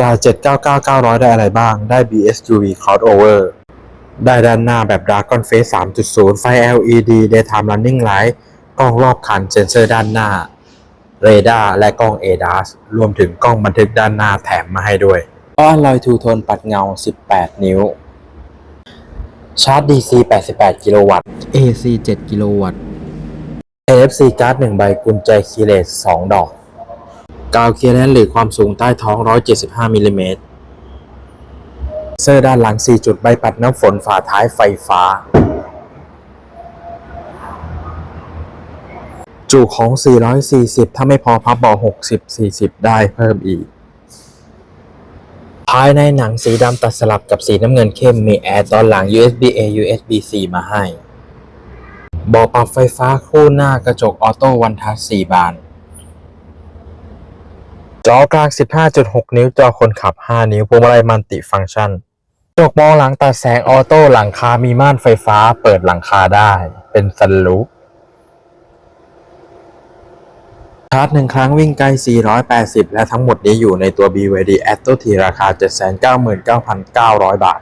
จ่าย 799,900ได้อะไรบ้าง ได้ BSUV crossover ได้ด้านหน้าแบบ Dragon Face 3.0 ไฟ LED Daytime Running Light กล้องรอบคันเซ็นเซอร์ด้านหน้า เรดาร์และกล้อง ADAS รวมถึงกล้องบันทึกด้านหน้าแถมมาให้ด้วยล้ออลลอยทูโทนปัดเงา 18 นิ้ว ชาร์จ DC 88 กิโลวัตต์ AC 7 กิโลวัตต์ NFC การ์ด1ใบกุญแจคีย์เลส2ดอก กาวเคลียร์แลนหรือความสูงใต้ท้อง 175มิลลิเมตรเซอร์ด้านหลัง 4 จุดใบปัดน้ำฝนฝาท้ายไฟฟ้า จุของ 440 ถ้าไม่พอพับเบา60 40 ได้เพิ่มอีก ภายในหนังสีดำตัดสลับกับสีน้ำเงินเข้มมีแอร์ตอนหลัง USB A USB C มาให้ เบาะปรับไฟฟ้าคู่หน้ากระจกออโต้วันทัช4บาน จอกลาง 15.6 นิ้ว จอคนขับ 5 นิ้วพวงมาลัยมัลติฟังก์ชันกระจกมองหลังตัดแสงออโต้หลังคา มีม่านไฟฟ้า เปิดหลังคาได้ เป็นสันลูปชาร์จหนึ่งครั้งวิ่งไกล 480 และทั้งหมดนี้อยู่ในตัว BYD Atto T ราคา 799,900 บาท